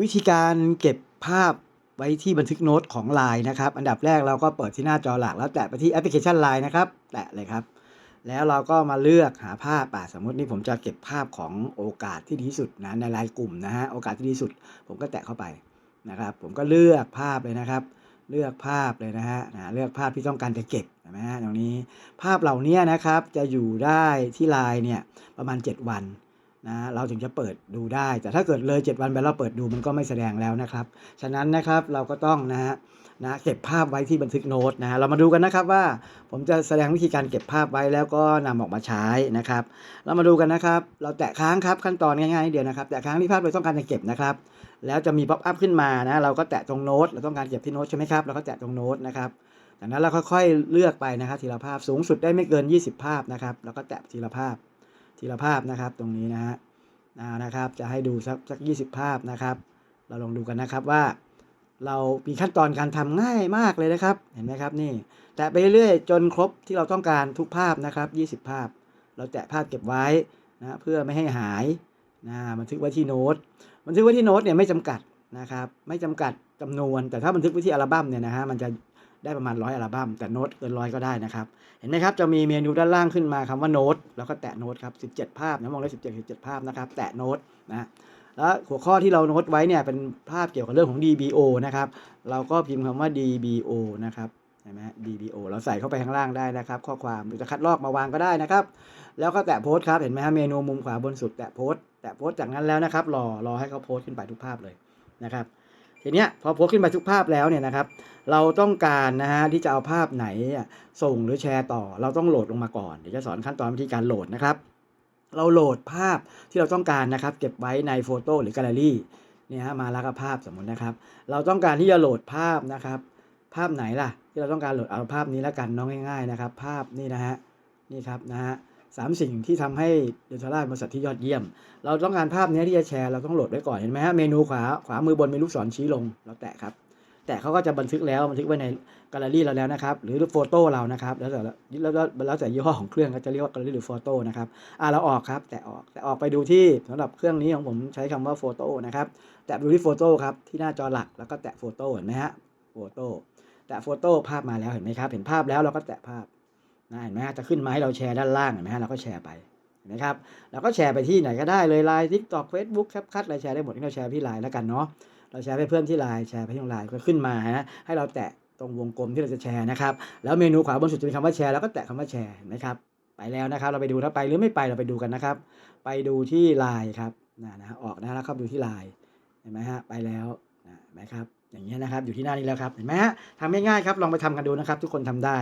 วิธีการเก็บภาพไว้ที่บันทึกโน้ตของ LINE นะครับ อันดับแรกเราก็เปิดที่หน้าจอหลัก แล้วแตะไปที่แอปพลิเคชัน LINE นะครับ แตะเลยครับ แล้วเราก็มาเลือกหาภาพอ่าสมมตินี่ผมจะเก็บภาพของโอกาสที่ดีที่สุดนะในรายกลุ่มนะฮะโอกาสที่ดีที่สุด ผมก็แตะเข้าไปนะครับ ผมก็เลือกภาพเลยนะครับ เลือกภาพเลยนะฮะนะเลือกภาพที่ต้องการจะเก็บเห็นไหมฮะตรงนี้ ภาพเหล่านี้นะครับจะอยู่ได้ที่ LINE เนี่ยประมาณ 7 วัน นะเราถึงจะเปิดดูได้ แต่ถ้าเกิดเลย 7 วันไปแล้วเปิดดูมันก็ไม่แสดงแล้วนะครับ ฉะนั้นนะครับเราก็ต้องนะฮะนะเก็บภาพไว้ที่บันทึกโน้ตนะฮะเรามาดูกันนะครับว่าผมจะแสดงวิธีการเก็บภาพไว้แล้วก็นำออกมาใช้นะครับ เรามาดูกันนะครับ เราแตะค้างครับขั้นตอนง่ายๆเดียวนะครับแตะค้างที่ภาพเราต้องการจะเก็บนะครับ แล้วจะมีป๊อปอัพขึ้นมานะเราก็แตะตรงโน้ตเราต้องการเก็บที่โน้ตใช่ไหมครับเราก็แตะตรงโน้ตนะครับจากนั้นเราค่อยๆเลือกไปนะครับทีละภาพสูงสุดได้ไม่เกิน 20 ภาพนะครับ แล้วก็แตะทีละภาพ ทีละภาพนะครับตรงนี้นะฮะอ่านะครับ จะให้ดูสักสัก20ภาพนะครับ เราลองดูกันนะครับว่า เรามีขั้นตอนการทำง่ายมากเลยนะครับ เห็นไหมครับนี่ แตะไปเรื่อยๆจนครบที่เราต้องการทุกภาพนะครับ 20 ภาพ เราแตะภาพเก็บไว้นะเพื่อไม่ให้หายนะบันทึกไว้ที่โน้ตบันทึกไว้ที่โน้ตเนี่ยไม่จำกัดนะครับ ไม่จำกัดจำนวน แต่ถ้าบันทึกไว้ที่อัลบั้มเนี่ยนะฮะมันจะ ได้ประมาณร้อยอัลบั้มแต่โน้ตเกินร้อยก็ได้นะครับ เห็นไหมครับ จะมีเมนูด้านล่างขึ้นมาคำว่าโน้ตแล้วก็แตะโน้ตครับ17ภาพนะมองได้17 17ภาพนะครับ แตะโน้ตนะแล้วหัวข้อที่เราโน้ตไว้เนี่ยเป็นภาพเกี่ยวกับเรื่องของ DBO นะครับ เราก็พิมพ์คำว่า DBO นะครับเห็นไหม DBO เราใส่เข้าไปข้างล่างได้นะครับ ข้อความหรือจะคัดลอกมาวางก็ได้นะครับ แล้วก็แตะโพสต์ครับเห็นไหมฮะเมนูมุมขวาบนสุดแตะโพสต์แตะโพสต์จากนั้นแล้วนะครับรอรอให้เขาโพสต์ขึ้นไปทุกภาพเลยนะครับ ทีเนี้ยพอโพสต์ขึ้นไปทุกภาพแล้วเนี่ยนะครับ เราต้องการนะฮะที่จะเอาภาพไหนส่งหรือแชร์ต่อ เราต้องโหลดลงมาก่อนเดี๋ยวจะสอนขั้นตอนวิธีการโหลดนะครับ เราโหลดภาพที่เราต้องการนะครับ เก็บไว้ในโฟโต้หรือแกลเลอรี่เนี่ยฮะมาแล้วก็ภาพสมมุตินะครับ เราต้องการที่จะโหลดภาพนะครับ ภาพไหนล่ะ ที่เราต้องการโหลดเอาภาพนี้แล้วกันน้องง่าย ๆนะครับ ภาพนี่นะฮะนี่ครับนะฮะ สามสิ่งที่ทำให้เดนทาร่าบริษัทที่ยอดเยี่ยม เราต้องการภาพนี้ที่จะแชร์เราต้องโหลดไว้ก่อนเห็นไหมฮะเมนูขวาขวามือบนมีลูกศรชี้ลงเราแตะครับ แต่เขาก็จะบันทึกแล้วบันทึกไว้ในแกลเลอรี่เราแล้วนะครับ หรือโฟโต้เรานะครับ แล้วแต่แล้วแล้วแล้วแต่ยี่ห้อของเครื่องก็จะเรียกว่าแกลเลอรี่หรือโฟโต้นะครับอ่าเราออกครับ แต่ออกแต่ออกไปดูที่สำหรับเครื่องนี้ของผมใช้คำว่าโฟโต้นะครับแตะดูที่โฟโต้ครับที่หน้าจอหลักแล้วก็แตะโฟโต้เห็นไหมฮะโฟโต้แตะโฟโต้ภาพมาแล้วเห็นไหมครับ เห็นภาพแล้วเราก็แตะภาพ นะเห็นไหมฮะจะขึ้นมาให้เราแชร์ด้านล่างเห็นไหมฮะเราก็แชร์ไปนไหมครับเราก็แชร์ไปที่ไหนก็ได้เลยไลน์ทิกตอกเฟซบุ๊กแคปคัดอะไรแชร์ได้หมดที่เราแชร์ที่ไลน์แล้วกันเนาะเราแชร์ไปเพื่อนที่ไลน์แชร์ไปที่ไลน์ก็ขึ้นมาฮะให้เราแตะตรงวงกลมที่เราจะแชร์นะครับแล้วเมนูขวาบนสุดจะมีคำว่าแชร์แล้วก็แตะคำว่าแชร์นไหมครับไปแล้วนะครับ เราไปดูถ้าไปหรือไม่ไปเราไปดูกันนะครับ ไปดูที่ไลน์ครับนะนะออกนะแล้วเข้าไปดูที่ไลน์เห็นไหมฮะไปแล้วนะเห็นไหมครับอย่างเงี้ยนะครับอยู่ที่หน้านี้แล้วครับเห็นไหมฮะทำง่ายๆครับลองไปทำกันดูนะครับ ทุกคนทำได้